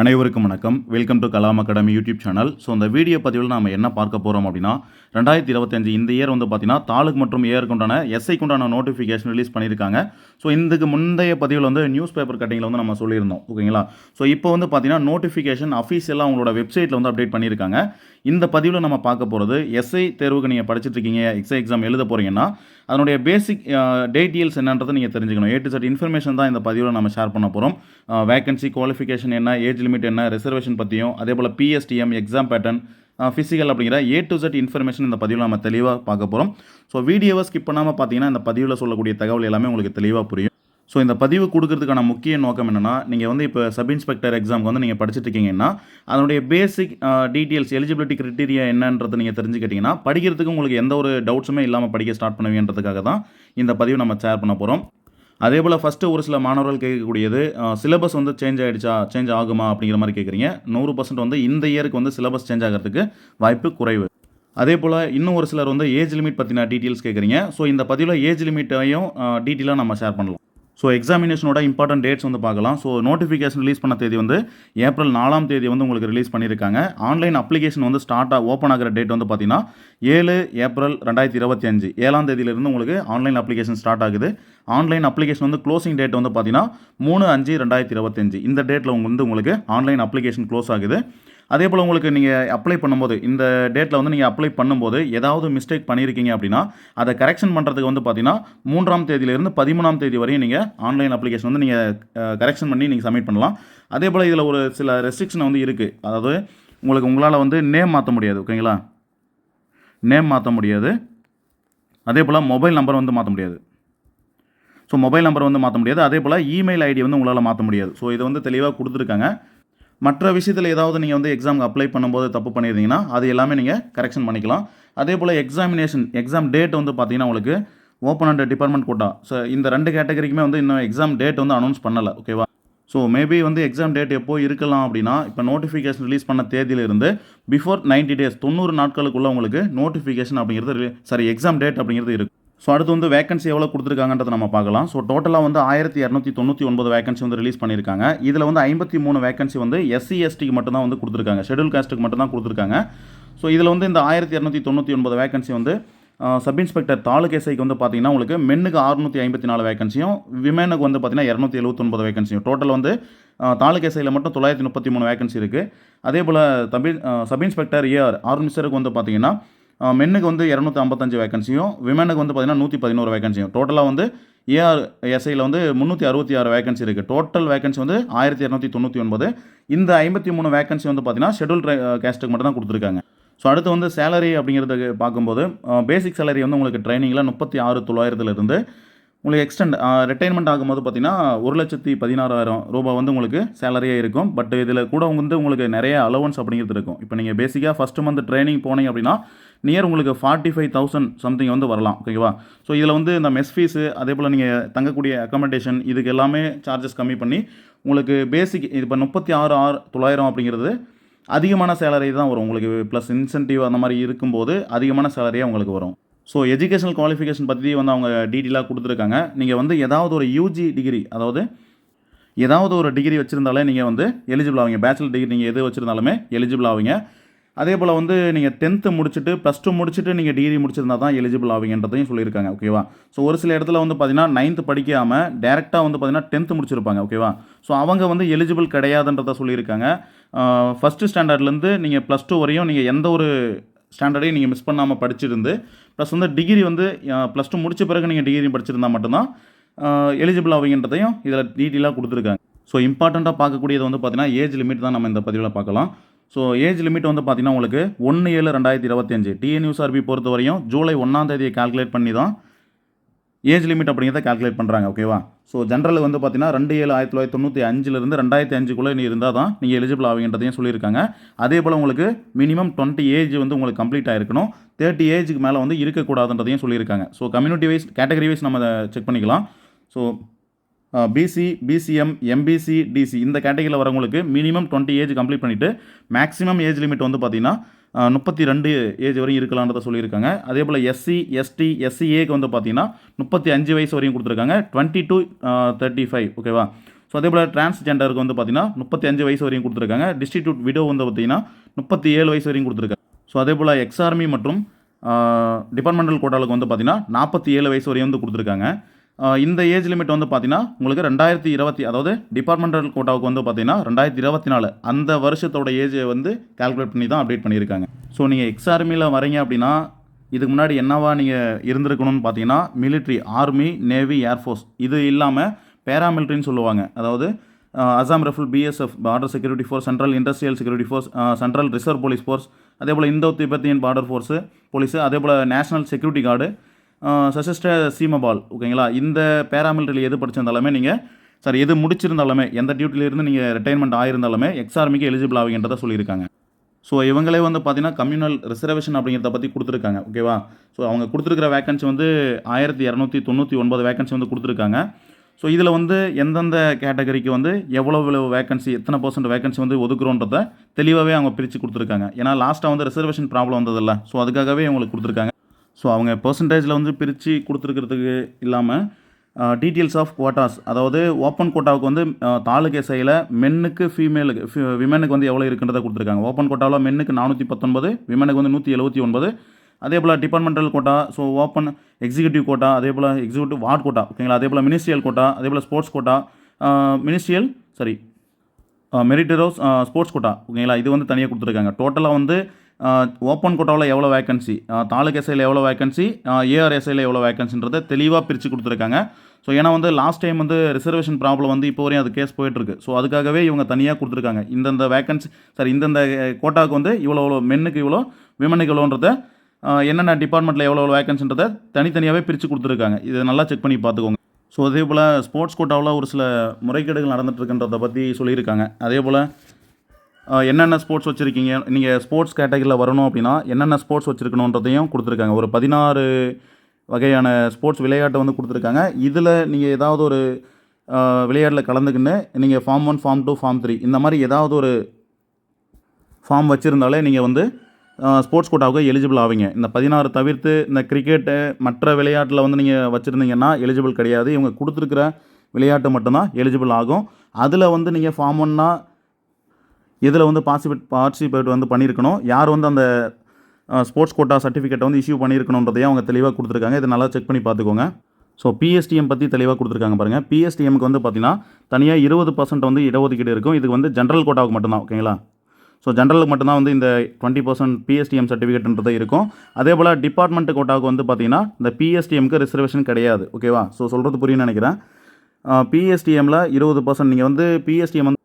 அனைவருக்கும் வணக்கம். Welcome to Kalam academy YouTube channel so இந்த வீடியோ பதிவில் நம்ம என்ன பார்க்க போகிறோம் அப்படின்னா ரெண்டாயிரத்தி இருபத்தஞ்சு இந்த இயர் வந்து பார்த்தீங்கன்னா தாலுக் மற்றும் ஏருக்கு உண்டான எஸ்ஐக்கு உண்டான நோட்டிஃபிகேஷன் ரிலீஸ் பண்ணியிருக்காங்க. ஸோ இதுக்கு முந்தைய பதிவில் வந்து நியூஸ் பேப்பர் கட்டிங்கில் வந்து நம்ம சொல்லியிருந்தோம். ஓகேங்களா? ஸோ இப்போ வந்து பார்த்தீங்கன்னா நோட்டிஃபிகேஷன் அஃபீஷியலாக அவங்களோட வெப்சைட்டில் வந்து அப்டேட் பண்ணியிருக்காங்க. இந்த பதிவில் நம்ம பார்க்க போகிறது எஸ்ஐ தேர்வுக்கு நீங்கள் படிச்சுட்டு இருக்கீங்க எக்ஸை எக்ஸாம் எழுத போகிறீங்கன்னா அதனுடைய பேசிக் டீட்டெயில்ஸ் என்னன்றதை நீங்கள் தெரிஞ்சுக்கணும். ஏ டு செட் இன்ஃபர்மேஷன் தான் இந்த பதிவில் நம்ம ஷேர் பண்ண போகிறோம் வேகன்சி குவாலிஃபிகேஷன் என்ன ஏஜ் லிமிட் என்ன ரிசர்வேஷன் பற்றியும் அதே போல் பிஎஸ்டிஎம் எக்ஸாம் பேட்டர்ன் ஃபிசிக்கல் அப்படிங்கிற ஏ டு செட் இன்ஃபர்மேஷன் இந்த பதிவில் நம்ம தெளிவாக பார்க்க போகிறோம் ஸோ வீடியோவை ஸ்கிப் பண்ணாமல் பார்த்தீங்கன்னா இந்த பதிவில் சொல்லக்கூடிய தகவல் எல்லாமே உங்களுக்கு தெளிவாக புரியும். ஸோ இந்த பதிவு கொடுக்கறதுக்கான முக்கிய நோக்கம் என்னென்னா நீங்கள் வந்து இப்போ சப் இன்ஸ்பெக்டர் எக்ஸாமுக்கு வந்து நீங்கள் படிச்சுட்டு இருக்கீங்கன்னா அதனுடைய பேசிக் டீட்டெயில்ஸ் எலிஜிபிலிட்டி கிரிட்டீரியா என்னன்றதை நீங்கள் தெரிஞ்சுக்கிட்டிங்கன்னா படிக்கிறதுக்கு உங்களுக்கு எந்த ஒரு டவுட்ஸுமே இல்லாமல் படிக்க ஸ்டார்ட் பண்ணுவீன்றதுக்காக தான் இந்த பதிவு நம்ம ஷேர் பண்ண போகிறோம் அதே போல் ஃபஸ்ட்டு ஒரு சில மாணவர்கள் கேட்கக்கூடியது சிலபஸ் வந்து சேஞ்ச் ஆகிடுச்சா சேஞ்ச் ஆகுமா அப்படிங்கிற மாதிரி கேட்குறீங்க. நூறு பர்சன்ட் வந்து இந்த இயருக்கு வந்து சிலபஸ் சேஞ்ச் ஆகிறதுக்கு வாய்ப்பு குறைவு. அதே போல் இன்னும் ஒரு சிலர் வந்து ஏஜ் லிமிட் பற்றின டீட்டெயில்ஸ் கேட்குறீங்க. ஸோ இந்த பதிவில் ஏஜ் லிமிட்டையும் டீட்டெயிலாக நம்ம ஷேர் பண்ணலாம். ஸோ எக்ஸாமினேஷனோட இம்பார்ட்டன்ட் டேட்ஸ் வந்து பார்க்கலாம். ஸோ நோட்டிஃபிகேஷன் ரிலீஸ் பண்ண தேதி வந்து ஏப்ரல் நாலாம் தேதி வந்து உங்களுக்கு ரிலீஸ் பண்ணியிருக்காங்க. ஆன்லைன் அப்ளிகேஷன் வந்து ஸ்டார்ட் ஓப்பன் ஆகிற டேட் வந்து பார்த்தீங்கன்னா ஏழு ஏப்ரல் ரெண்டாயிரத்தி இருபத்தி அஞ்சு. ஏழாம் தேதியிலிருந்து உங்களுக்கு ஆன்லைன் அப்ளிகேஷன் ஸ்டார்ட் ஆகுது. ஆன்லைன் அப்ளிகேஷன் வந்து க்ளோசிங் டேட் வந்து பார்த்தீங்கன்னா மூணு அஞ்சு ரெண்டாயிரத்தி இருபத்தஞ்சு இந்த டேட்டில் வந்து உங்களுக்கு ஆன்லைன் அப்ளிகேஷன் க்ளோஸ் ஆகுது. அதே போல் உங்களுக்கு நீங்கள் அப்ளை பண்ணும்போது இந்த டேட்டில் வந்து நீங்கள் அப்ளை பண்ணும்போது ஏதாவது மிஸ்டேக் பண்ணியிருக்கீங்க அப்படின்னா அதை கரெக்ஷன் பண்ணுறதுக்கு வந்து பார்த்தீங்கன்னா மூன்றாம் தேதியிலிருந்து பதிமூணாம் தேதி வரையும் நீங்கள் ஆன்லைன் அப்ளிகேஷன் வந்து நீங்கள் கரெக்ஷன் பண்ணி நீங்கள் சப்மிட் பண்ணலாம். அதே போல் இதில் ஒரு சில ரெஸ்ட்ரிக்ஷன் வந்து இருக்குது அதாவது உங்களுக்கு உங்களால் வந்து நேம் மாற்ற முடியாது ஓகேங்களா நேம் மாற்ற முடியாது. அதே போல் மொபைல் நம்பர் வந்து மாற்ற முடியாது. ஸோ மொபைல் நம்பர் வந்து மாற்ற முடியாது. அதே போல் இமெயில் ஐடி வந்து உங்களால் மாற்ற முடியாது. ஸோ இதை வந்து தெளிவாக கொடுத்துருக்காங்க. மற்ற விஷயத்தில் ஏதாவது நீங்கள் வந்து எக்ஸாமுக்கு அப்ளை பண்ணும்போது தப்பு பண்ணியிருந்தீங்கன்னா அது எல்லாமே நீங்கள் கரெக்ஷன் பண்ணிக்கலாம். அதே போல் எக்ஸாமினேஷன் எக்ஸாம் டேட் வந்து பார்த்தீங்கன்னா உங்களுக்கு open and department quota so இந்த ரெண்டு கேட்டகரிக்குமே வந்து இன்னும் எக்ஸாம் டேட் வந்து அனௌன்ஸ் பண்ணலை ஓகேவா ஸோ மேபி வந்து எக்ஸாம் டேட் எப்போ இருக்கலாம் அப்படின்னா இப்போ நோட்டிஃபிகேஷன் ரிலீஸ் பண்ண தேதியிலிருந்து பிஃபோர் நைன்டி டேஸ் தொண்ணூறு நாட்களுக்குள்ளே உங்களுக்கு நோட்டிஃபிகேஷன் அப்படிங்கிறது சாரி எக்ஸாம் டேட் அப்படிங்கிறது இருக்குது ஸோ அடுத்து வந்து வேகன்சி எவ்வளோ கொடுத்துருக்காங்கன்றத நம்ம பார்க்கலாம். ஸோ டோட்டலாக வந்து ஆயிரத்தி இரநூத்தி தொண்ணூற்றி ஒன்பது வேகன்சி வந்து ரிலீஸ் பண்ணியிருக்காங்க. இதில் வந்து ஐம்பத்தி மூணு வேகன்சி வந்து எஸ்சி எஸ்டிக்கு மட்டும்தான் வந்து கொடுத்துருக்காங்க. ஷெடியூல் காஸ்ட்டுக்கு மட்டும்தான் கொடுத்துருக்காங்க. ஸோ இதில் வந்து இந்த ஆயிரத்தி இரநூத்தி தொண்ணூற்றி ஒன்பது வேகன்சி வந்து சப் இன்ஸ்பெக்டர் தாலுக் எஸ்ஐக்கு வந்து பார்த்தீங்கன்னா உங்களுக்கு மென்னுக்கு அறுநூற்றி ஐம்பத்தி நாலு வேகன்சியும் விமனுக்கு வந்து பார்த்தீங்கன்னா இரநூத்தி எழுபத்தொன்பது வேகன்சியும் டோட்டல் வந்து தாலுக் எஸ்ஐயில் மட்டும் தொள்ளாயிரத்தி முப்பத்தி மூணு வேகன்சி இருக்குது அதே போல் தபி சப் இன்ஸ்பெக்டர் ஏஆர் ஆர்மிசருக்கு வந்து பார்த்தீங்கன்னா மென்னுக்கு வந்து இரநூத்தி ஐம்பத்தஞ்சு வேகன்சியும் விமனுக்கு வந்து பார்த்தீங்கன்னா நூற்றி பதினோரு வேகன்சியும் டோட்டலாக வந்து ஏஆர் எஸ்ஐயில் வந்து முந்நூற்றி அறுபத்தி ஆறு வேகன்சி இருக்குது டோட்டல் வேகன்சி வந்து ஆயிரத்தி இரநூத்தி தொண்ணூற்றி ஒன்பது. இந்த ஐம்பத்தி மூணு வேகன்சி வந்து பார்த்தீங்கன்னா ஷெடியூல் கேஸ்ட்டுக்கு மட்டும் தான் கொடுத்துருக்காங்க. ஸோ அடுத்து வந்து சேலரி அப்படிங்கிறத பார்க்கும்போது பேசிக் சேலரி வந்து உங்களுக்கு ட்ரைனிங்கில் முப்பத்தி ஆறு தொள்ளாயிரத்துலேருந்து உங்களுக்கு எக்ஸ்டெண்ட் ரிட்டைர்மெண்ட் ஆகும்போது பார்த்தீங்கன்னா ஒரு லட்சத்தி பதினாறாயிரம் ரூபாய் வந்து உங்களுக்கு சேலரியாக இருக்கும். பட் இதில் கூட வந்து உங்களுக்கு நிறைய அலவன்ஸ் அப்படிங்கிறது இருக்கும். இப்போ நீங்கள் பேசிக்காக ஃபஸ்ட்டு மந்த் ட்ரைனிங் போனீங்க அப்படின்னா நியர் உங்களுக்கு ஃபார்ட்டி ஃபைவ் தௌசண்ட் சம்திங் வந்து வரலாம் ஓகேவா ஸோ இதில் வந்து இந்த மெஸ் ஃபீஸு அதே போல் நீங்கள் தங்கக்கூடிய அக்கமடேஷன் இதுக்கு எல்லாமே சார்ஜஸ் கம்மி பண்ணி உங்களுக்கு பேசிக் இப்போ முப்பத்தி ஆறு ஆறு தொள்ளாயிரம் அப்படிங்கிறது அதிகமான சேலரி தான் வரும். உங்களுக்கு ப்ளஸ் இன்சென்டிவ் அந்த மாதிரி இருக்கும்போது அதிகமான சேலரியாக உங்களுக்கு வரும். ஸோ எஜுகேஷனல் குவாலிஃபிகேஷன் பற்றி வந்து அவங்க டீட்டெயிலாக கொடுத்துருக்காங்க. நீங்கள் வந்து ஏதாவது ஒரு யூஜி டிகிரி அதாவது ஏதாவது ஒரு டிகிரி வச்சுருந்தாலே நீங்கள் வந்து எலிஜிபிள் ஆவீங்க. பேச்சுலர் டிகிரி நீங்கள் எது வச்சுருந்தாலுமே எலிஜிபிள் ஆவீங்க. அதே போல் வந்து நீங்கள் டென்த்து முடிச்சுட்டு ப்ளஸ் டூ முடிச்சுட்டு நீங்கள் டிகிரி முடிச்சிருந்தா தான் எலிஜிபிள் ஆவீங்கன்றதையும் சொல்லியிருக்காங்க ஓகேவா ஸோ ஒரு சில இடத்துல வந்து பார்த்தீங்கன்னா நைன்த்து படிக்காமல் டேரெக்டாக வந்து பார்த்தீங்கன்னா டென்த்து முடிச்சிருப்பாங்க ஓகேவா ஸோ அவங்க வந்து எலிஜிபிள் கிடையாதுன்றத சொல்லியிருக்காங்க. ஃபஸ்ட்டு ஸ்டாண்டர்ட்லேருந்து நீங்கள் ப்ளஸ் டூ வரையும் நீங்கள் எந்த ஒரு ஸ்டாண்டர்டையும் நீங்கள் மிஸ் பண்ணாமல் படிச்சிருந்து ப்ளஸ் வந்து டிகிரி வந்து ப்ளஸ் டூ முடித்த பிறகு நீங்கள் டிகிரி படிச்சிருந்தா மட்டும்தான் எலிஜிபிள் ஆவீங்கன்றதையும் இதில் டீட்டெயிலாக கொடுத்துருக்காங்க. ஸோ இம்பார்ட்டண்ட்டாக பார்க்கக்கூடியது வந்து பார்த்தீங்கன்னா ஏஜ் லிமிட் தான் நம்ம இந்த பதிவில் பார்க்கலாம். ஸோ ஏஜ் லிமிட் வந்து பார்த்திங்கன்னா உங்களுக்கு ஒன்று ஏழு ரெண்டாயிரத்தி இருபத்தஞ்சு டிஎன்யூஆர்பி பொறுத்த வரையும் ஜூலை ஒன்றாம் தேதியை கால்குலேட் பண்ணி தான் ஏஜ் லிமிட் அப்படிங்கிறத கால்குலேட் பண்ணுறாங்க ஓகேவா ஸோ ஜென்ரல் வந்து பார்த்தீங்கன்னா ரெண்டு ஏழு ஆயிரத்தி தொள்ளாயிரத்தி தொண்ணூற்றி அஞ்சுலேருந்து ரெண்டாயிரத்தி அஞ்சுக்குள்ளே நீ இருந்தால் தான் நீங்கள் எலிஜிபிள் ஆகுங்கன்றதையும் சொல்லியிருக்காங்க. அதே போல் உங்களுக்கு மினிமம் டுவெண்ட்டி ஏஜ் வந்து உங்களுக்கு கம்ப்ளீட் ஆகிருக்கணும் தேர்ட்டி ஏஜுக்கு மேலே வந்து இருக்கக்கூடாதுன்றதையும் சொல்லியிருக்காங்க. So community wise category wise நம்ம செக் பண்ணிக்கலாம். So BC BCM MBC DC இந்த கேட்டகரியில் வரவங்களுக்கு மினிமம் டுவெண்ட்டி ஏஜ் கம்ப்ளீட் பண்ணிவிட்டு மேக்ஸிமம் ஏஜ் லிமிட் வந்து பார்த்திங்கன்னா முப்பத்தி ரெண்டு ஏஜ் வரையும் இருக்கலான்றத சொல்லியிருக்காங்க. அதே போல் எஸ்சி எஸ்டி எஸ்சிஏக்கு வந்து பார்த்தீங்கன்னா முப்பத்தி அஞ்சு வயசு வரையும் கொடுத்துருக்காங்க. டுவெண்ட்டி டு தேர்ட்டி ஃபைவ் ஓகேவா ஸோ அதே போல் டிரான்ஸ்ஜெண்டருக்கு வந்து பார்த்தீங்கன்னா முப்பத்தி அஞ்சு வயசு வரையும் கொடுத்துருக்காங்க. டிஸ்ட்ரிக்யூட் விடோ வந்து பார்த்தீங்கன்னா முப்பத்தி ஏழு வயசு வரையும் கொடுத்துருக்காங்க. ஸோ அதே போல் எக்ஸ்ஆர்மி மற்றும் டிபார்ட்மெண்டல் கோட்டாலுக்கு வந்து பார்த்தீங்கன்னா நாற்பத்தி ஏழு வயசு வரையும் வந்து கொடுத்துருக்காங்க. இந்த ஏஜ் லிமிட் வந்து பார்த்தீங்கன்னா உங்களுக்கு ரெண்டாயிரத்தி இருபத்தி அதாவது டிபார்ட்மெண்டல் கோட்டாவுக்கு வந்து பார்த்தீங்கன்னா ரெண்டாயிரத்தி இருபத்தி நாலு அந்த வருஷத்தோட ஏஜை வந்து கால்குலேட் பண்ணி தான் அப்டேட் பண்ணியிருக்காங்க. ஸோ நீங்கள் எக்ஸ்ஆர்மியில் வரீங்க அப்படின்னா இதுக்கு முன்னாடி என்னவா நீங்கள் இருந்திருக்கணும்னு பார்த்தீங்கன்னா மிலிட்ரி ஆர்மி நேவி ஏர்ஃபோர்ஸ் இது இல்லாமல் பேராமிலிட்ரின்னு சொல்லுவாங்க. அதாவது Assam rifles BSF border security force central industrial security force central reserve police force அதே போல் Indo Tibetan border force police அதே போல் national security guard Sashastra Seema Bal ஓகேங்களா இந்த பேராமிலிட்டரியில் எது படிச்சிருந்தாலுமே நீங்கள் சார் எது முடிச்சிருந்தாலுமே எந்த டியூட்டிலேருந்து நீங்கள் ரிட்டைர்மெண்ட் ஆயிருந்தாலுமே எக்ஸார்மிக்கு எலிஜிபிள் ஆகுங்கன்றதை சொல்லியிருக்காங்க. ஸோ இவங்களே வந்து பார்த்தீங்கன்னா கம்யூனல் ரிசர்வேஷன் அப்படிங்கிறத பற்றி கொடுத்துருக்காங்க ஓகேவா ஸோ அவங்க கொடுத்துருக்கிற வேக்கன்சி வந்து ஆயிரத்தி இரநூத்தி தொண்ணூற்றி ஒன்பது வேக்கன்சி வந்து கொடுத்துருக்காங்க. ஸோ இதில் வந்து எந்தெந்த கேட்டகரிக்கு வந்து எவ்வளோ எவ்வளோ வேக்கன்சி எத்தனை பர்சன்ட் வேகன்சி வந்து ஒதுக்குறோன்றத தெளிவாகவே அவங்க பிரித்து கொடுத்துருக்காங்க. ஏன்னா லாஸ்ட்டாக வந்து ரிசர்வேஷன் ப்ராப்ளம் வந்ததில்ல. ஸோ அதுக்காகவே அவங்களுக்கு கொடுத்துருக்காங்க. ஸோ அவங்க பர்சன்டேஜில் வந்து பிரித்து கொடுத்துருக்கிறதுக்கு இல்லாமல் டீட்டெயில்ஸ் ஆஃப் குவாட்டாஸ் அதாவது ஓப்பன் கோட்டாவுக்கு வந்து தாலுகை செயல மென்னுக்கு ஃபீமேலுக்கு விமனுக்கு வந்து எவ்வளோ இருக்குன்றதை கொடுத்துருக்காங்க. ஓப்பன் கோட்டாவில் மென்னுக்கு நானூற்றி பத்தொன்பது விமனுக்கு வந்து நூற்றி எழுபத்தி ஒன்பது. அதே போல் departmental quota so open executive quota அதே போல் எக்ஸிக்யூட்டிவ் வார்ட் கோட்டா ஓகேங்களா அதே போல் மினிஸ்ட்ரியல் கோட்டா அதே போல் sports quota ministerial sorry meritorious sports quota ஓகேங்களா இது வந்து தனியாக கொடுத்துருக்காங்க. டோட்டலாக வந்து ஓப்பன் கோட்டாவில் எவ்வளோ வேக்கன்சி தாலுக் எஸ்ஐயில் எவ்வளோ வேகன்சி ஏஆர்எஸ்ஐயில் எவ்வளோ வேக்கன்சின்றதை தெளிவாக பிரித்து கொடுத்துருக்காங்க. ஸோ ஏன்னா வந்து லாஸ்ட் டைம் வந்து ரிசர்வேஷன் ப்ராப்ளம் வந்து இப்போ வரையும் அது கேஸ் போயிட்டுருக்கு ஸோ அதுக்காகவே இவங்க தனியாக கொடுத்துருக்காங்க. இந்தந்த வேக்கன்சி சாரி இந்தந்த கோட்டாவுக்கு வந்து இவ்வளோ இவ்வளோ மென்னுக்கு இவ்வளோ விமனுக்கு இவ்வளோன்றத என்னென்ன டிபார்ட்மெண்ட்டில் எவ்வளோ எவ்வளோ தனித்தனியாகவே பிரித்து கொடுத்துருக்காங்க. இதை நல்லா செக் பண்ணி பார்த்துக்கோங்க. ஸோ அதே போல் ஸ்போர்ட்ஸ் கோட்டாவில் ஒரு சில முறைகேடுகள் நடந்துட்டுருக்குன்றதை பற்றி சொல்லியிருக்காங்க. அதே போல் என்னென்ன ஸ்போர்ட்ஸ் வச்சுருக்கீங்க? நீங்கள் ஸ்போர்ட்ஸ் கேட்டகரியில் வரணும் அப்படின்னா என்னென்ன ஸ்போர்ட்ஸ் வச்சுருக்கணுன்றதையும் கொடுத்துருக்காங்க. ஒரு பதினாறு வகையான ஸ்போர்ட்ஸ் விளையாட்டை வந்து கொடுத்துருக்காங்க. இதில் நீங்கள் ஏதாவது ஒரு விளையாட்டில் கலந்துக்கின்னு நீங்கள் form one form two form three இந்த மாதிரி ஏதாவது ஒரு ஃபார்ம் வச்சுருந்தாலே நீங்கள் வந்து ஸ்போர்ட்ஸ் கோட்டாவுக்கு எலிஜிபிள் ஆவீங்க. இந்த பதினாறு தவிர்த்து இந்த கிரிக்கெட்டு மற்ற விளையாட்டில் வந்து நீங்கள் வச்சுருந்தீங்கன்னா எலிஜிபிள் கிடையாது. இவங்க கொடுத்துருக்குற விளையாட்டு மட்டும்தான் எலிஜிபிள் ஆகும். அதில் வந்து நீங்கள் ஃபார்ம் ஒன்னா இதில் வந்து பார்சிபேட் பார்ட்டிசிபேட் வந்து பண்ணியிருக்கணும்? யார் வந்து அந்த ஸ்போர்ட்ஸ் கோட்டா சர்டிஃபிகேட்டை வந்து இஷ்யூ பண்ணியிருக்கணுன்றதையும் அவங்க தெளிவாக கொடுத்துருக்காங்க. இதை நல்லா செக் பண்ணி பார்த்துக்கோங்க. ஸோ பிஎஸ்டிஎம் பற்றி தெளிவாக கொடுத்துருக்காங்க பாருங்கள் பிஎஸ்டிஎம்க்கு வந்து பார்த்தீங்கன்னா தனியாக இருபது பர்சன்ட் வந்து இடஒதுக்கீடு இருக்கும். இதுக்கு வந்து ஜென்ரல் கோட்டாவுக்கு மட்டும்தான் ஓகேங்களா ஸோ ஜென்ரலுக்கு மட்டும்தான் வந்து இந்த டுவெண்ட்டி பர்சன்ட் பிஎஸ்டிஎம் சர்டிஃபிகேட்ன்றது இருக்கும். அதே போல் டிபார்ட்மெண்ட் கோட்டாவுக்கு வந்து பார்த்தீங்கன்னா இந்த பிஎஸ்டிஎம்க்கு ரிசர்வேஷன் கிடையாது ஓகேவா ஸோ சொல்கிறது புரியும்னு நினைக்கிறேன். பிஎஸ்டிஎம்மில் இருபது பர்சன்ட் நீங்கள் வந்து பிஎஸ்டிஎம் வந்து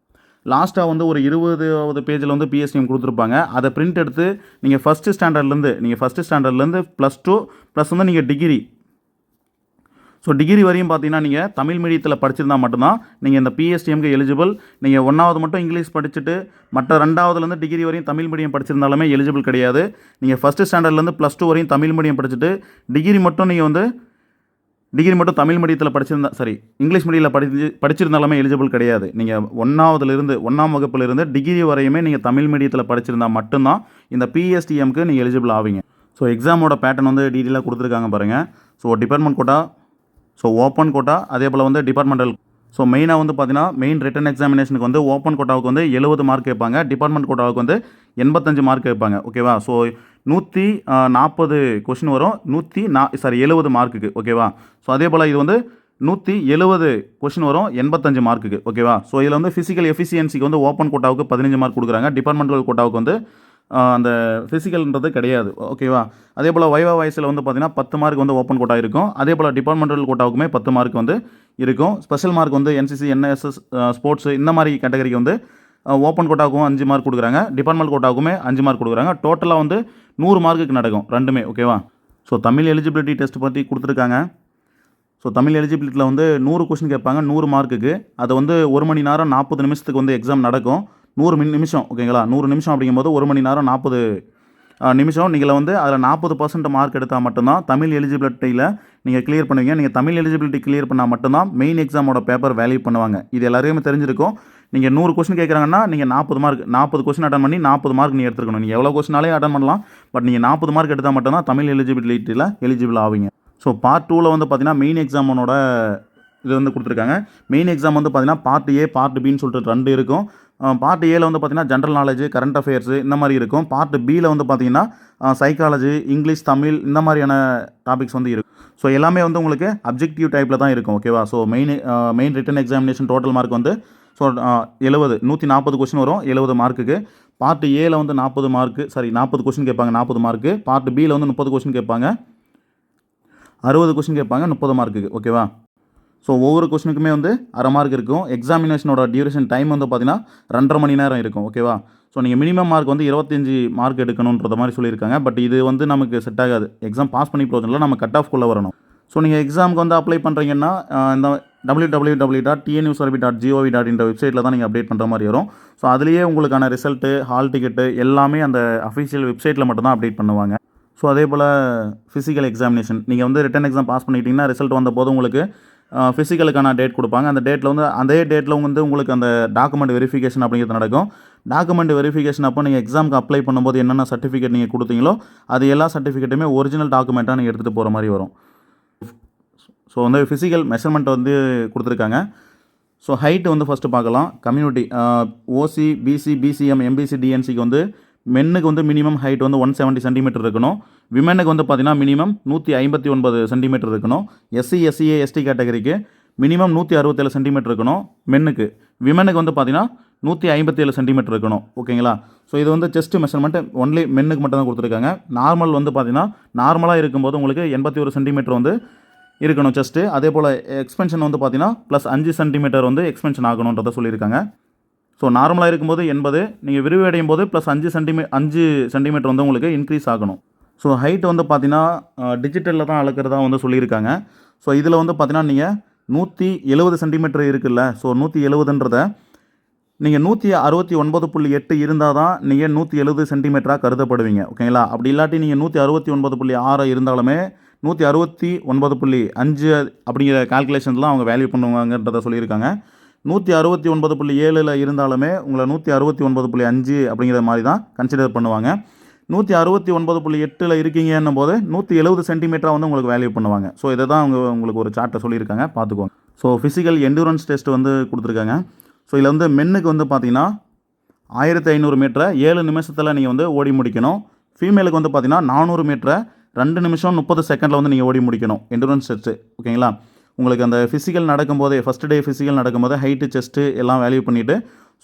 லாஸ்ட்டாக வந்து ஒரு இருபதாவது பேஜில் வந்து பிஎஸ்டிஎம் கொடுத்துருப்பாங்க. அதை பிரிண்ட் எடுத்து நீங்கள் ஃபஸ்ட்டு ஸ்டாண்டர்ட்லேருந்து நீங்கள் ஃபஸ்ட்டு ஸ்டாண்டர்ட்லேருந்து ப்ளஸ் டூ ப்ளஸ் வந்து நீங்கள் டிகிரி ஸோ டிகிரி வரையும் பார்த்தீங்கன்னா நீங்கள் தமிழ் மீடியத்தில் படிச்சிருந்தா மட்டும்தான் நீங்கள் இந்த பிஎஸ்டிஎம்க்கு எலிஜிபிள் நீங்கள் ஒன்றாவது மட்டும் இங்கிலீஷ் படிச்சுட்டு மற்ற ரெண்டாவதுலேருந்து டிகிரி வரையும் தமிழ் மீடியம் படிச்சிருந்தாலுமே எலிஜிபிள் கிடையாது. நீங்கள் ஃபஸ்ட்டு ஸ்டாண்டர்ட்லேருந்து ப்ளஸ் டூ வரையும் தமிழ் மீடியம் படிச்சுட்டு டிகிரி மட்டும் நீங்கள் வந்து டிகிரி மட்டும் தமிழ் மீடியத்தில் படிச்சிருந்தா சரி இங்கிலீஷ் மீடியத்தில் படிச்சு படிச்சிருந்தாலுமே எலிஜிபிள் கிடையாது. நீங்கள் ஒன்றாவதுலேருந்து ஒன்றாம் வகுப்புலேருந்து டிகிரி வரையுமே நீங்கள் தமிழ் மீடியத்தில் படிச்சிருந்தா மட்டும்தான் இந்த பிஎஸ்டிஎம்க்கு நீங்கள் எலிஜிபிள் ஆவீங்க. ஸோ எக்ஸாமோட பேட்டர்ன் வந்து டீட்டெயிலாக கொடுத்துருக்காங்க பாருங்கள் so department quota so open quota அதே போல் வந்து டிபார்ட்மெண்டல் ஸோ மெயினாக வந்து பார்த்தீங்கன்னா மெயின் ரிட்டன் எக்ஸாமினேஷனுக்கு வந்து ஓப்பன் கோட்டாவுக்கு வந்து எழுபது மார்க் கேட்பாங்க. டிபார்ட்மெண்ட் கோட்டாவுக்கு வந்து எண்பத்தஞ்சு மார்க் கேட்பாங்க. ஓகேவா ஸோ நூற்றி நாற்பது கொஷின் வரும். நூற்றி நா சாரி எழுபது மார்க்குக்கு ஓகேவா ஸோ அதே போல் இது வந்து நூற்றி எழுபது கொஷின் வரும் எண்பத்தஞ்சு மார்க்குக்கு ஓகேவா ஸோ இதில் வந்து ஃபிசிக்கல் எஃபிஷியன்சிக்கு வந்து ஓப்பன் கோட்டாவுக்கு பதினஞ்சு மார்க் கொடுக்குறாங்க. டிபார்ட்மெண்டல் கோட்டாவுக்கு வந்து அந்த ஃபிசிக்கல்ன்றது கிடையாது ஓகேவா அதே போல் வைவா வயசில் வந்து பார்த்திங்கன்னா பத்து மார்க் வந்து ஓப்பன் கோட்டா இருக்கும். அதே போல் டிபார்ட்மெண்டல் கோட்டாவுக்குமே பத்து மார்க் வந்து இருக்கும். ஸ்பெஷல் மார்க் வந்து என்சிசி என்எஸ்எஸ் ஸ்போர்ட்ஸ் இந்த மாதிரி கேட்டகரிக்கு வந்து ஓப்பன் கோட்டாவுக்கும் அஞ்சு மார்க் கொடுக்குறாங்க. டிபார்ட்மெண்ட் கோட்டாவுக்குமே அஞ்சு மார்க் கொடுக்குறாங்க. டோட்டலாக வந்து நூறு மார்க்குக்கு நடக்கும் ரெண்டுமே ஓகேவா ஸோ தமிழ் எலிஜிபிலிட்டி டெஸ்ட் பற்றி கொடுத்துருக்காங்க. ஸோ தமிழ் எலிஜிபிலிட்டியில் வந்து நூறு கொஷின் கேட்பாங்க நூறு மார்க்குக்கு. அது வந்து ஒரு மணி நேரம் நாற்பது நிமிஷத்துக்கு வந்து எக்ஸாம் நடக்கும். நூறு மின் நிமிஷம் ஓகேங்களா நூறு நிமிஷம் அப்படிங்கும்போது ஒரு மணி நேரம் நாற்பது நிமிஷம். நீங்கள் வந்து அதில் நாற்பது பர்சன்ட் மார்க் எடுத்தால் மட்டும்தான் தமிழ் எலிஜிபிலிட்டியில் நீங்கள் கிளியர் பண்ணுவீங்க. நீங்கள் தமிழ் எலிஜிபிலிட்டி கிளியர் பண்ணால் மட்டும்தான் மெயின் எக்ஸாமோட பேப்பர் வேல்யூ பண்ணுவாங்க. இது எல்லாரையுமே தெரிஞ்சிருக்கும். நீங்கள் நூறு கொஸ்டின் கேட்குறாங்கன்னா நீங்கள் நாற்பது மார்க் நாற்பது கொஸ்டின் அட்டன் பண்ணி நாற்பது மார்க் நீங்கள் எடுத்துக்கணும். நீங்கள் எவ்வளோ கொஸ்டினாலே அட்டன் பண்ணலாம். பட் நீங்கள் நாற்பது மார்க் எடுத்தால் மட்டும்தான் தமிழ் எலிஜிபிலிட்டியில் எலிஜிபிள் ஆவீங்க. ஸோ பார்ட் டூவில் வந்து பார்த்தீங்கன்னா மெயின் எக்ஸாமனோட இது வந்து கொடுத்துருக்காங்க. மெயின் எக்ஸாம் வந்து பார்த்தீங்கன்னா பார்ட் ஏ பார்ட் பின்னு சொல்லிட்டு ரெண்டு இருக்கும். பார்ட் ஏல வந்து பார்த்தீங்கன்னா ஜென்ரல் நாலேஜ் கரண்ட் அஃபேர்ஸ் இந்த மாதிரி இருக்கும். பார்ட் பியில் வந்து பார்த்தீங்கன்னா சைக்காலஜி இங்கிலீஷ் தமிழ் இந்த மாதிரியான டாபிக்ஸ் வந்து இருக்கும். ஸோ எல்லாமே வந்து உங்களுக்கு அப்ஜெக்டிவ் டைப்பில் தான் இருக்கும் ஓகேவா so main main written examination total mark வந்து ஸோ எழுபது நூற்றி நாற்பது கொஷின் வரும். எழுபது மார்க்குக்கு பார்ட் ஏல வந்து நாற்பது மார்க்கு சாரி நாற்பது கொஷின் கேட்பாங்க நாற்பது மார்க்கு பார்ட் பியில் வந்து முப்பது கொஷின் கேட்பாங்க. அறுபது கொஷின் கேட்பாங்க முப்பது மார்க்குக்கு ஓகேவா ஸோ ஒவ்வொரு கொஷினுக்குமே வந்து அரை மார்க் இருக்கும். எக்ஸாமினேஷனோட டியூரேஷன் டைம் வந்து பார்த்தீங்கன்னா ரெண்டரை மணி நேரம் இருக்கும். ஓகேவா ஸோ நீங்கள் மினிமம் மார்க் வந்து இருபத்தஞ்சி மார்க் எடுக்கணுன்றத மாதிரி சொல்லியிருக்காங்க. பட் இது வந்து நமக்கு செட் ஆகாது. எக்ஸாம் பாஸ் பண்ணி போகிறதுனால நம்ம கட் ஆஃப் குள்ளே வரணும். ஸோ நீங்கள் எக்ஸாமுக்கு வந்து அப்ளை பண்ணுறீங்கன்னா இந்த W W W dot TNUSRB dot GOV dot இந்த வெப்சைட்டில் தான் நீங்கள் அப்டேட் பண்ணுற மாதிரி வரும். ஸோ அதுலேயே உங்களுக்கான ரிசல்ட்டு ஹால் டிக்கெட்டு எல்லாமே அந்த அஃபிஷியல் வெப்சைட்டில் மட்டும்தான் அப்டேட் பண்ணுவாங்க. ஸோ அதே போல் ஃபிசிக்கல் எக்ஸாமினேஷன் நீங்கள் வந்து ரிட்டன் எக்ஸாம் பாஸ் பண்ணிட்டீங்கன்னா ரிசல்ட் வந்த போது உங்களுக்கு ஃபிசிக்கலுக்கான டேட் கொடுப்பாங்க. அந்த டேட்டில் வந்து அதே டேட்டில் வந்து உங்களுக்கு அந்த டாக்குமெண்ட் வெரிஃபிகேஷன் அப்படிங்கிறது நடக்கும். டாக்குமெண்ட் வெரிஃபிகேஷன் அப்போ நீங்கள் எக்ஸாமுக்கு அப்ளை பண்ணும்போது என்னென்ன சர்டிஃபிகேட் நீங்கள் கொடுத்தீங்களோ அது எல்லா சர்டிஃபிகேட்டுமே ஒரிஜினல் டாக்குமெண்ட்டாக நீங்கள் எடுத்துகிட்டு போகிற மாதிரி வரும். ஸோ வந்து ஃபிசிக்கல் மெஷர்மெண்ட் வந்து கொடுத்துருக்காங்க. ஸோ ஹைட்டு வந்து ஃபஸ்ட்டு பார்க்கலாம். Community OC BC BCM MBC டிஎன்சிக்கு வந்து மென்னுக்கு வந்து மினிமம் ஹைட் வந்து ஒன் செவன்ட்டி சென்டிமீட்டர் இருக்கணும். விமெனுக்கு வந்து பார்த்தீங்கன்னா மினிமம் நூற்றி ஐம்பத்தி ஒன்பது சென்டிமீட்டர் இருக்கணும். எஸ்சி எஸ்சிஏ எஸ்டி கேட்டகரிக்கு மினிமம் நூற்றி அறுபத்தேழு சென்டிமீட்டர் இருக்கணும் மென்னுக்கு விமெனுக்கு வந்து பார்த்தீங்கன்னா நூற்றி ஐம்பத்தி ஏழு சென்டிமீட்டர் இருக்கணும் ஓகேங்களா ஸோ இது வந்து செஸ்ட் மெஷர்மெண்ட் ஒன்லி மென்னுக்கு மட்டும் தான் கொடுத்துருக்காங்க. நார்மல் வந்து பார்த்தீங்கன்னா நார்மலாக இருக்கும்போது உங்களுக்கு எண்பத்தி ஒரு சென்டிமீட்டர் வந்து இருக்கணும் செஸ்ட்டு அதே போல் எக்ஸ்பென்ஷன் வந்து பார்த்தீங்கன்னா ப்ளஸ் அஞ்சு சென்டிமீட்டர் வந்து எக்ஸ்பென்ஷன் ஆகணுன்றதை சொல்லியிருக்காங்க. ஸோ நார்மலாக இருக்கும்போது எண்பது நீங்கள் விரிவடையும் போது ப்ளஸ் அஞ்சு சென்டிமீ அஞ்சு சென்டிமீட்டர் வந்து உங்களுக்கு இன்க்ரீஸ் ஆகணும். ஸோ ஹைட் வந்து பார்த்தீங்கன்னா டிஜிட்டலில் தான் அளக்கிறதா வந்து சொல்லியிருக்காங்க. ஸோ இதில் வந்து பார்த்தீங்கன்னா நீங்கள் நூற்றி எழுபது சென்டிமீட்டர் இருக்குல்ல ஸோ நூற்றி எழுபதுன்றத நீங்கள் நூற்றி அறுபத்தி ஒன்பது புள்ளி எட்டு இருந்தால் தான் நீங்கள் நூற்றி எழுபது சென்டிமீட்டராக கருதப்படுவீங்க. ஓகேங்களா அப்படி இல்லாட்டி நீங்கள் நூற்றி அறுபத்தி ஒன்பது புள்ளி ஆறு இருந்தாலுமே நூற்றி அறுபத்தி ஒன்பது புள்ளி அஞ்சு அப்படிங்கிற கால்குலேஷன்லாம் அவங்க வேல்யூ பண்ணுவாங்கன்றத சொல்லியிருக்காங்க. நூற்றி அறுபத்தி ஒன்பது புள்ளி ஏழில் இருந்தாலுமே உங்களை நூற்றி அறுபத்தி ஒன்பது புள்ளி அஞ்சு அப்படிங்கிற மாதிரி தான் கன்சிடர் பண்ணுவாங்க. நூற்றி அறுபத்தி ஒன்பது புள்ளி எட்டில் இருக்கீங்கன்னும் போது நூற்றி எழுபது சென்டிமீட்டராக வந்து உங்களுக்கு வேல்யூ பண்ணுவாங்க. ஸோ இதை தான் அவங்க உங்களுக்கு ஒரு சார்ட்டை சொல்லியிருக்காங்க. பார்த்துக்கோங்க. ஸோ ஃபிசிக்கல் எண்டூரன்ஸ் டெஸ்ட் வந்து கொடுத்துருக்காங்க. ஸோ இதில் வந்து மென்னுக்கு வந்து பார்த்தீங்கன்னா ஆயிரத்தி ஐநூறு மீட்டரை ஏழு நிமிஷத்தில் நீங்கள் வந்து ஓடி முடிக்கணும். ஃபீமேலுக்கு வந்து பார்த்தீங்கன்னா நானூறு மீட்டரை ரெண்டு நிமிஷம் முப்பது செகண்டில் வந்து நீங்கள் ஓடி முடிக்கணும். எண்டூரன்ஸ் டெஸ்ட்டு ஓகேங்களா? உங்களுக்கு அந்த ஃபிசிக்கல் நடக்கும்போதே ஃபஸ்ட் டே ஃபிசிக்கல் நடக்கும்போது ஹைட்டு செஸ்ட்டு எல்லாம் வேல்யூ பண்ணிவிட்டு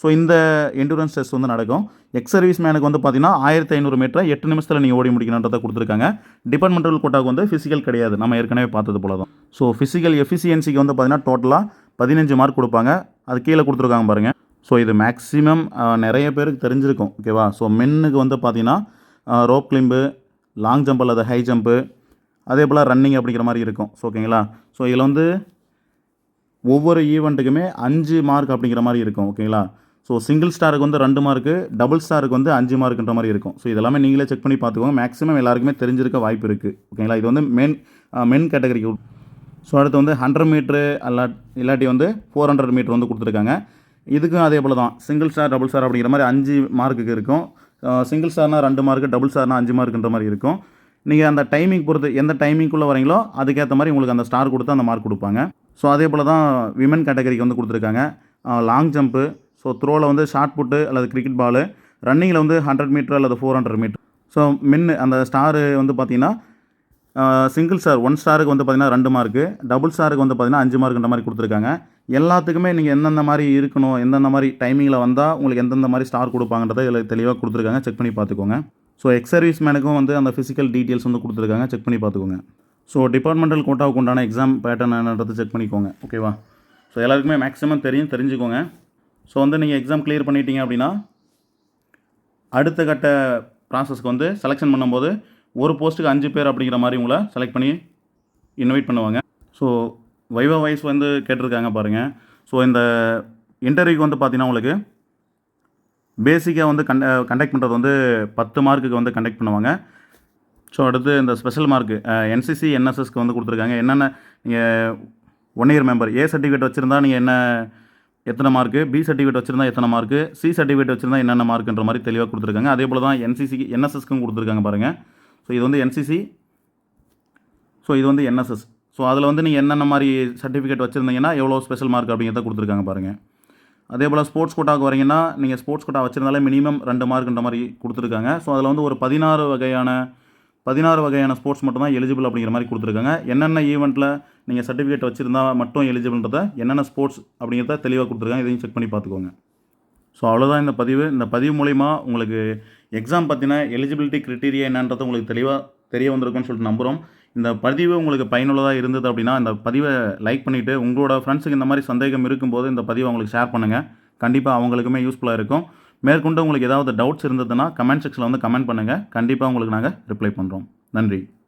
ஸோ இந்த எண்டூரன்ஸ் டெஸ்ட் வந்து நடக்கும். எக்ஸ் சர்வீஸ் மேனுக்கு வந்து பார்த்தீங்கன்னா ஆயிரத்தி ஐநூறு மீட்டரை எட்டு நிமிஷத்தில் நீங்கள் ஓடி முடிக்கணுன்றதை கொடுத்துருக்காங்க. டிபார்ட்மெண்டல் கோட்டாவுக்கு வந்து ஃபிசிக்கல் கிடையாது. நம்ம ஏற்கனவே பார்த்தது போல தான் ஸோ ஃபிசிக்கல் எஃபிசியன்சிக்கு வந்து பார்த்தீங்கன்னா டோட்டலாக பதினஞ்சு மார்க் கொடுப்பாங்க. அது கீழே கொடுத்துருக்காங்க பாருங்கள் ஸோ இது மேக்ஸிமம் நிறைய பேருக்கு தெரிஞ்சிருக்கும் ஓகேவா ஸோ மென்னுக்கு வந்து பார்த்தீங்கன்னா ரோப் கிளிம்பு லாங் ஜம்ப் அல்லது ஹை ஜம்ப்பு அதே போல் ரன்னிங் அப்படிங்கிற மாதிரி இருக்கும். ஸோ ஓகேங்களா ஸோ இதில் வந்து ஒவ்வொரு ஈவெண்ட்டுக்குமே அஞ்சு மார்க் அப்படிங்கிற மாதிரி இருக்கும் ஓகேங்களா ஸோ சிங்கிள் ஸ்டாருக்கு வந்து ரெண்டு மார்க்கு டபுள் ஸ்டாருக்கு வந்து அஞ்சு மார்க்குன்ற மாதிரி இருக்கும். ஸோ இதெல்லாமே நீங்களே செக் பண்ணி பார்த்துக்கோங்க. மேக்ஸிமம் எல்லாருக்குமே தெரிஞ்சிருக்க வாய்ப்பு இருக்குது ஓகேங்களா இது வந்து மென் மென் கேட்டகரிக்கு ஸோ அடுத்து வந்து ஹண்ட்ரட் மீட்ரு அல்லா இல்லாட்டி வந்து ஃபோர் ஹண்ட்ரட் மீட்ரு வந்து கொடுத்துருக்காங்க. இதுக்கும் அதே போல் தான் சிங்கிள் ஸ்டார் டபுள் ஸ்டார் அப்படிங்கிற மாதிரி அஞ்சு மார்க்குக்கு இருக்கும். சிங்கிள் ஸ்டார்னால் ரெண்டு மார்க்கு டபுள் ஸ்டார்னால் அஞ்சு மார்க்குன்ற மாதிரி இருக்கும். நீங்கள் அந்த டைமிங் பொறுத்து எந்த டைமிங்குள்ளே வரீங்களோ அதுக்கேற்ற மாதிரி உங்களுக்கு அந்த ஸ்டார் கொடுத்து அந்த மார்க் கொடுப்பாங்க. ஸோ அதே போல் தான் விமன் கேட்டகரிக்கு வந்து கொடுத்துருக்காங்க. லாங் ஜம்ப்பு ஸோ த்ரோவில் வந்து ஷார்ட் புட்டு அல்லது கிரிக்கெட் பாலு ரன்னிங்கில் வந்து ஹண்ட்ரட் மீட்ரு அல்லது ஃபோர் ஹண்ட்ரட் மீட்ரு ஸோ மின் அந்த ஸ்டாரு வந்து பார்த்திங்கன்னா சிங்கிள் ஸ்டார் ஒன் ஸ்டாருக்கு வந்து பார்த்தீங்கன்னா ரெண்டு மார்க்கு டபுள் ஸ்டாருக்கு வந்து பார்த்திங்கன்னா அஞ்சு மார்க்குன்ற மாதிரி கொடுத்துருக்காங்க. எல்லாத்துக்குமே நீங்கள் எந்தெந்த மாதிரி இருக்கணும் எந்தெந்த மாதிரி டைமிங்கில் வந்தால் உங்களுக்கு எந்தெந்த மாதிரி ஸ்டார் கொடுப்பாங்கன்றதை இதில் தெளிவாக கொடுத்துருக்காங்க. செக் பண்ணி பார்த்துக்கோங்க. ஸோ எக்ஸ் சர்வீஸ் மேனுக்கும் வந்து அந்த ஃபிசிக்கல் டீட்டெயில்ஸ் வந்து கொடுத்துருக்காங்க. செக் பண்ணி பார்த்துக்கோங்க. ஸோ டிபார்ட்மெண்டல் கோட்டாவுக்கு உண்டான எக்ஸாம் பேட்டர்ன் என்னன்றது செக் பண்ணிக்கோங்க. ஓகேவா ஸோ எல்லாருக்குமே மேக்ஸிமம் தெரியும் தெரிஞ்சுக்கோங்க. ஸோ வந்து நீங்கள் எக்ஸாம் கிளியர் பண்ணிட்டீங்க அப்படின்னா அடுத்த கட்ட ப்ராசஸ்க்கு வந்து செலெக்ஷன் பண்ணும்போது ஒரு போஸ்ட்டுக்கு அஞ்சு பேர் அப்படிங்கிற மாதிரி உங்களை செலக்ட் பண்ணி இன்வைட் பண்ணுவாங்க. ஸோ வைவா வைஸ் வந்து கேட்டிருக்காங்க பாருங்கள் ஸோ இந்த இன்டர்வியூக்கு வந்து பார்த்தீங்கன்னா உங்களுக்கு பேசிக்காக வந்து கண்ட கண்டக்ட் பண்ணுறது வந்து பத்து மார்க்குக்கு வந்து கண்டக்ட் பண்ணுவாங்க. ஸோ அடுத்து இந்த ஸ்பெஷல் மார்க்கு என்சிசி என்எஸ்எஸ்க்கு வந்து கொடுத்துருக்காங்க. என்னென்ன நீங்கள் one year member a certificate வச்சுருந்தா நீங்கள் என்ன எத்தனை மார்க்கு பி சர்டிஃபிகேட் வச்சுருந்தா எத்தனை மார்க்கு சி சர்டிஃபிகேட் வச்சுருந்தா என்னென்ன மார்க்குன்ற மாதிரி தெளிவாக கொடுத்துருக்காங்க. அதே போல் தான் என்சிசிக்கு என்எஸ்எஸ்க்கும் கொடுத்துருக்காங்க பாருங்கள் ஸோ இது வந்து என்சிசி ஸோ இது வந்து என்எஸ்எஸ் ஸோ அதில் வந்து நீங்கள் என்னென்ன மாதிரி சர்டிஃபிகேட் வச்சுருந்தீங்கன்னா எவ்வளோ ஸ்பெஷல் மார்க் அப்படிங்கிறத கொடுத்துருக்காங்க பாருங்கள் அதே போல் ஸ்போர்ட்ஸ் கோட்டாவுக்கு வரீங்கன்னா நீங்கள் ஸ்போர்ட்ஸ் கோட்டா வச்சிருந்தாலே மினிமம் ரெண்டு மார்க்குன்ற மாதிரி கொடுத்துருக்காங்க. ஸோ அதில் வந்து ஒரு பதினாறு வகையான பதினாறு வகையான ஸ்போர்ட்ஸ் மட்டும் தான் எலிஜிபிள் அப்படிங்கிற மாதிரி கொடுத்துருக்காங்க. என்னென்ன ஈவெண்ட்டில் நீங்கள் சர்டிஃபிகேட் வச்சுருந்தா மட்டும் எலிஜிபிள்ன்றத என்னென்ன ஸ்போர்ட்ஸ் அப்படிங்கிறத தெளிவாக கொடுத்துருக்காங்க. இதையும் செக் பண்ணி பார்த்துக்கோங்க. ஸோ அவ்வளோதான் இந்த பதிவு. இந்த பதிவு மூலிமா உங்களுக்கு எக்ஸாம் பற்றின எலிஜிபிலிட்டி க்ரிட்டீரியா என்னன்றது உங்களுக்கு தெளிவாக தெரிய வந்திருக்குன்னு சொல்லிட்டு நம்புகிறோம் இந்த பதிவு உங்களுக்கு பயனுள்ளதாக இருந்தது அப்படின்னா இந்த பதிவை லைக் பண்ணிவிட்டு உங்களோட ஃப்ரெண்ட்ஸுக்கு இந்த மாதிரி சந்தேகம் இருக்கும்போது இந்த பதிவை அவங்களுக்கு ஷேர் பண்ணுங்கள் கண்டிப்பாக அவங்களுக்குமே யூஸ்ஃபுல்லாக இருக்கும். மேற்கொண்டு உங்களுக்கு ஏதாவது டவுட்ஸ் இருந்ததுன்னா கமெண்ட் செக்ஷனில் வந்து கமெண்ட் பண்ணுங்கள் கண்டிப்பாக உங்களுக்கு நாங்கள் ரிப்ளை பண்ணுறோம் நன்றி.